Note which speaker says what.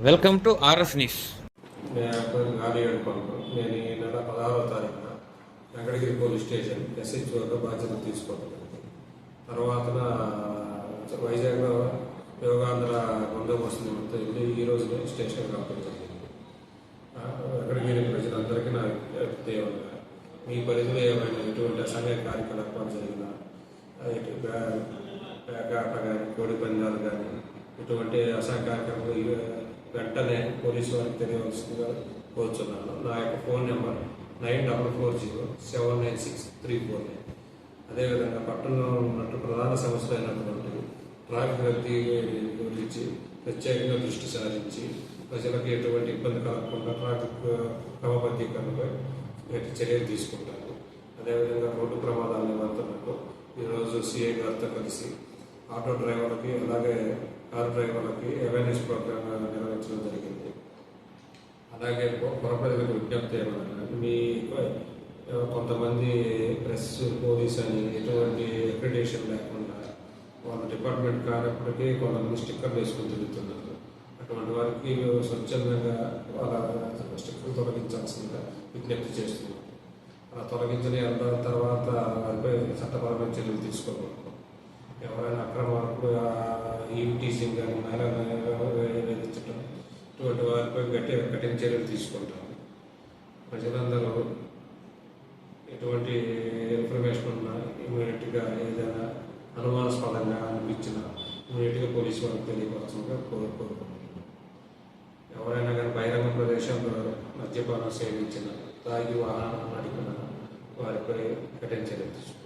Speaker 1: Welcome to RS news.
Speaker 2: నేను గాలి అనుకోను నేను ఈ నెల పదహారవ తారీఖున వెంకటగిరి పోలీస్ స్టేషన్ ఎస్హెచ్ఓగా బాధ్యత తీసుకోవడం తర్వాత వైజాగ్లో యోగాంధ్ర బందోబస్తు నిమిత్తం వెళ్ళి ఈ రోజునే స్టేషన్ రావడం జరిగింది. వెంకటగిరి ప్రజలందరికీ నా విజ్ఞప్తి మీ పరిధిలో ఏమైనా ఎటువంటి అసంఘ కార్యకలాపాలు జరిగినా ఆ, పేకాట కానీ కోడి పందాలు కానీ ఇటువంటి అసంఘ కార్యక్రమాలు వెంటనే పోలీసు వారికి తెలియవలసిందిగా కోరుచున్నాను. నా యొక్క phone number nine double four zero seven nine six three four nine. అదేవిధంగా పట్టణంలో ఉన్నట్టు ప్రధాన సమస్యలు అయినటువంటి ట్రాఫిక్ రద్దీ గురించి ప్రత్యేకంగా దృష్టి సారించి ప్రజలకు ఎటువంటి ఇబ్బంది కలగకుండా ట్రాఫిక్ క్రమబద్ధీకరణపై చర్యలు తీసుకుంటారు. అదేవిధంగా రోడ్డు ప్రమాదాలు నివారణకు ఈరోజు సిఐ గారితో కలిసి ఆటో డ్రైవర్లకి అలాగే కారు డ్రైవర్లకి అవేర్నెస్ ప్రోగ్రామ్ నిర్వహించడం జరిగింది. అలాగే పొరప్రజలకు విజ్ఞప్తి ఏమన్నా మీ కొంతమంది ప్రెస్ పోలీస్ అని ఎటువంటి అక్రిడేషన్ లేకుండా వాళ్ళ డిపార్ట్మెంట్ కానప్పటికీ కొంతమంది స్టిక్కర్ వేసుకుని తిరుగుతున్నారు. అటువంటి వారికి స్వచ్ఛందంగా వాళ్ళ స్టిక్కర్ తొలగించాల్సిందిగా విజ్ఞప్తి చేస్తున్నాం. ఆ తొలగించిన తర్వాత వారిపై చట్టపరమైన చర్యలు తీసుకోవాలి ఎవరైనా అక్రమాలకు ఈ టీచింగ్ కానీ మహిళలను వేధించడం ఇటువంటి వారిపై గట్టి కఠిన చర్యలు తీసుకుంటాం. ప్రజలందరూ ఎటువంటి ఇన్ఫర్మేషన్ ఉన్నా ఇమీడియట్గా ఏదైనా అనుమానాస్పదంగా అనిపించిన ఇమీడియట్గా పోలీసు వారికి తెలియపరచగా కోరుకుంటున్నాం. ఎవరైనా కానీ బహిరంగ ప్రదేశంలో మద్యపానం సేవించిన తాగి వాహనాలు నడిపిన వారిపై కఠిన చర్యలు తీసుకుంటాం.